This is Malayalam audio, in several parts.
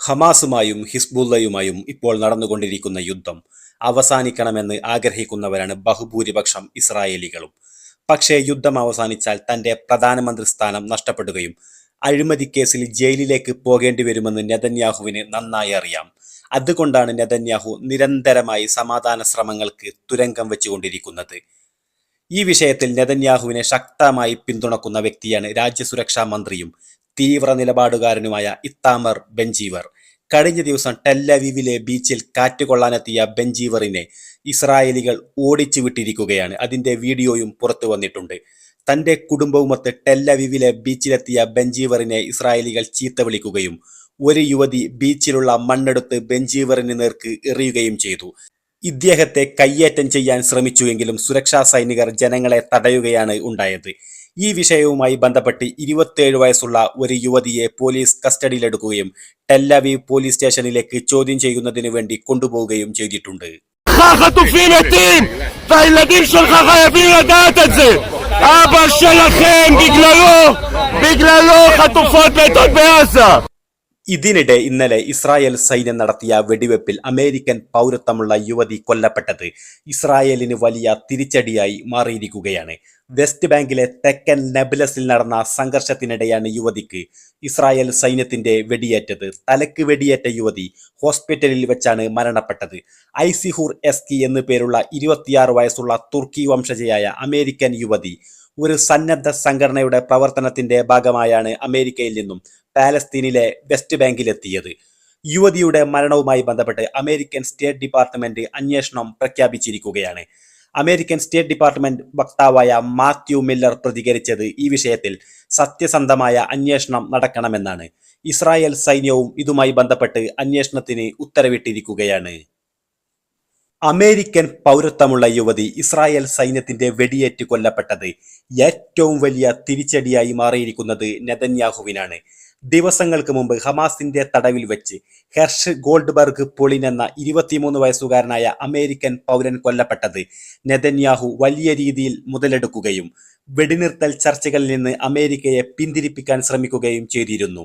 ഹമാസുമായും ഹിസ്ബുള്ളയുമായും ഇപ്പോൾ നടന്നുകൊണ്ടിരിക്കുന്ന യുദ്ധം അവസാനിക്കണമെന്ന് ആഗ്രഹിക്കുന്നവരാണ് ബഹുഭൂരിപക്ഷം ഇസ്രായേലികളും. പക്ഷേ യുദ്ധം അവസാനിച്ചാൽ തന്റെ പ്രധാനമന്ത്രി സ്ഥാനം നഷ്ടപ്പെടുകയും അഴിമതി കേസിൽ ജയിലിലേക്ക് പോകേണ്ടി വരുമെന്ന് നെതന്യാഹുവിന് നന്നായി അറിയാം. അതുകൊണ്ടാണ് നെതന്യാഹു നിരന്തരമായി സമാധാന ശ്രമങ്ങൾക്ക് തുരങ്കം വെച്ചുകൊണ്ടിരിക്കുന്നത്. ഈ വിഷയത്തിൽ നെതന്യാഹുവിനെ ശക്തമായി പിന്തുണക്കുന്ന വ്യക്തിയാണ് രാജ്യസുരക്ഷാ മന്ത്രിയും തീവ്ര നിലപാടുകാരനുമായ ഇത്താമർ ബെഞ്ചീവർ. കഴിഞ്ഞ ദിവസം ടെല്ലവീവിലെ ബീച്ചിൽ കാറ്റുകൊള്ളാനെത്തിയ ബെഞ്ചീവറിനെ ഇസ്രായേലികൾ ഓടിച്ചു വിട്ടിരിക്കുകയാണ് അതിന്റെ വീഡിയോയും പുറത്തു വന്നിട്ടുണ്ട്. തന്റെ കുടുംബവുമൊത്ത് ടെല്ലവീവിലെ ബീച്ചിലെത്തിയ ബെഞ്ചീവറിനെ ഇസ്രായേലികൾ ചീത്ത വിളിക്കുകയും ഒരു യുവതി ബീച്ചിലുള്ള മണ്ണെടുത്ത് ബെഞ്ചീവറിന് നേർക്ക് എറിയുകയും ചെയ്തു. ഇദ്ദേഹത്തെ കയ്യേറ്റം ചെയ്യാൻ ശ്രമിച്ചുവെങ്കിലും സുരക്ഷാ സൈനികർ ജനങ്ങളെ തടയുകയാണ് ഉണ്ടായത്. ഈ വിഷയവുമായി ബന്ധപ്പെട്ട് ഇരുപത്തിയേഴ് വയസ്സുള്ള ഒരു യുവതിയെ പോലീസ് കസ്റ്റഡിയിലെടുക്കുകയും ടെല്ലവീവ് പോലീസ് സ്റ്റേഷനിലേക്ക് ചോദ്യം ചെയ്യുന്നതിന് വേണ്ടി കൊണ്ടുപോവുകയും ചെയ്തിട്ടുണ്ട് החטופים מתים והילדים שלך חייבים לדעת את זה אבא שלכם בגללו, בגללו חטופות מתות בעזה ഇതിനിടെ ഇന്നലെ ഇസ്രായേൽ സൈന്യം നടത്തിയ വെടിവെപ്പിൽ അമേരിക്കൻ പൗരത്വമുള്ള യുവതി കൊല്ലപ്പെട്ടത് ഇസ്രായേലിന് വലിയ തിരിച്ചടിയായി മാറിയിരിക്കുകയാണ്. വെസ്റ്റ് ബാങ്കിലെ തെക്കൻ നെബ്ലസിൽ നടന്ന സംഘർഷത്തിനിടെയാണ് യുവതിക്ക് ഇസ്രായേൽ സൈന്യത്തിന്റെ വെടിയേറ്റത്. തലക്ക് വെടിയേറ്റ യുവതി ഹോസ്പിറ്റലിൽ വെച്ചാണ് മരണപ്പെട്ടത്. ഐസിഹൂർ എസ്കി എന്നു പേരുള്ള ഇരുപത്തിയാറ് വയസ്സുള്ള തുർക്കി വംശജയായ അമേരിക്കൻ യുവതി ഒരു സന്നദ്ധ സംഘടനയുടെ പ്രവർത്തനത്തിന്റെ ഭാഗമായാണ് അമേരിക്കയിൽ നിന്നും പാലസ്തീനിലെ വെസ്റ്റ് ബാങ്കിലെത്തിയത്. യുവതിയുടെ മരണവുമായി ബന്ധപ്പെട്ട് അമേരിക്കൻ സ്റ്റേറ്റ് ഡിപ്പാർട്ട്മെന്റ് അന്വേഷണം പ്രഖ്യാപിച്ചിരിക്കുകയാണ്. അമേരിക്കൻ സ്റ്റേറ്റ് ഡിപ്പാർട്ട്മെന്റ് വക്താവായ മാത്യു മില്ലർ പ്രതികരിച്ചത് ഈ വിഷയത്തിൽ സത്യസന്ധമായ അന്വേഷണം നടക്കണമെന്നാണ്. ഇസ്രായേൽ സൈന്യവും ഇതുമായി ബന്ധപ്പെട്ട് അന്വേഷണത്തിന് ഉത്തരവിട്ടിരിക്കുകയാണ്. അമേരിക്കൻ പൗരത്വമുള്ള യുവതി ഇസ്രായേൽ സൈന്യത്തിന്റെ വെടിയേറ്റ് കൊല്ലപ്പെട്ടത് ഏറ്റവും വലിയ തിരിച്ചടിയായി മാറിയിരിക്കുന്നത് നെതന്യാഹുവിനാണ്. ദിവസങ്ങൾക്ക് മുമ്പ് ഹമാസിന്റെ തടവിൽ വെച്ച് ഹെർഷ് ഗോൾഡ്ബർഗ് പൊളിൻ എന്ന ഇരുപത്തിമൂന്ന് വയസ്സുകാരനായ അമേരിക്കൻ പൗരൻ കൊല്ലപ്പെട്ടത് നെതന്യാഹു വലിയ രീതിയിൽ മുതലെടുക്കുകയും വെടിനിർത്തൽ ചർച്ചകളിൽ നിന്ന് അമേരിക്കയെ പിന്തിരിപ്പിക്കാൻ ശ്രമിക്കുകയും ചെയ്തിരുന്നു.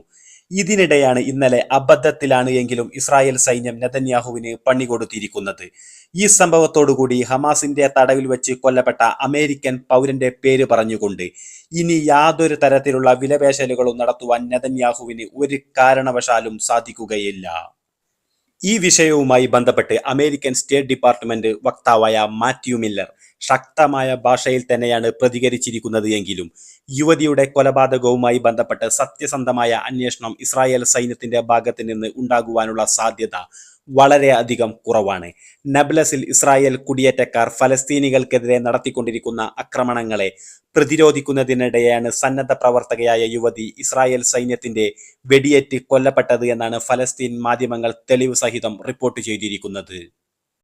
ഇതിനിടെയാണ് ഇന്നലെ അബദ്ധത്തിലാണ് എങ്കിലും ഇസ്രായേൽ സൈന്യം നെതന്യാഹുവിന് പണി കൊടുത്തിരിക്കുന്നത്. ഈ സംഭവത്തോടുകൂടി ഹമാസിന്റെ തടവിൽ വെച്ച് കൊല്ലപ്പെട്ട അമേരിക്കൻ പൗരന്റെ പേര് പറഞ്ഞുകൊണ്ട് ഇനി യാതൊരു തരത്തിലുള്ള വിലപേശലുകളും നടത്തുവാൻ നെതന്യാഹുവിന് ഒരു കാരണവശാലും സാധിക്കുകയില്ല. ഈ വിഷയവുമായി ബന്ധപ്പെട്ട് അമേരിക്കൻ സ്റ്റേറ്റ് ഡിപ്പാർട്ട്മെന്റ് വക്താവായ മാത്യു മില്ലർ ശക്തമായ ഭാഷയിൽ തന്നെയാണ് പ്രതികരിച്ചിരിക്കുന്നത് എങ്കിലും യുവതിയുടെ കൊലപാതകവുമായി ബന്ധപ്പെട്ട് സത്യസന്ധമായ അന്വേഷണം ഇസ്രായേൽ സൈന്യത്തിന്റെ ഭാഗത്ത് നിന്ന് ഉണ്ടാകുവാനുള്ള സാധ്യത വളരെ അധികം കുറവാണ്. നബ്ലസിൽ ഇസ്രായേൽ കുടിയേറ്റക്കാർ ഫലസ്തീനികൾക്കെതിരെ നടത്തിക്കൊണ്ടിരിക്കുന്ന ആക്രമണങ്ങളെ പ്രതിരോധിക്കുന്നതിനിടെയാണ് സന്നദ്ധ പ്രവർത്തകയായ യുവതി ഇസ്രായേൽ സൈന്യത്തിന്റെ വെടിയേറ്റ് കൊല്ലപ്പെട്ടത് എന്നാണ് ഫലസ്തീൻ മാധ്യമങ്ങൾ തെളിവ് സഹിതം റിപ്പോർട്ട് ചെയ്തിരിക്കുന്നത്.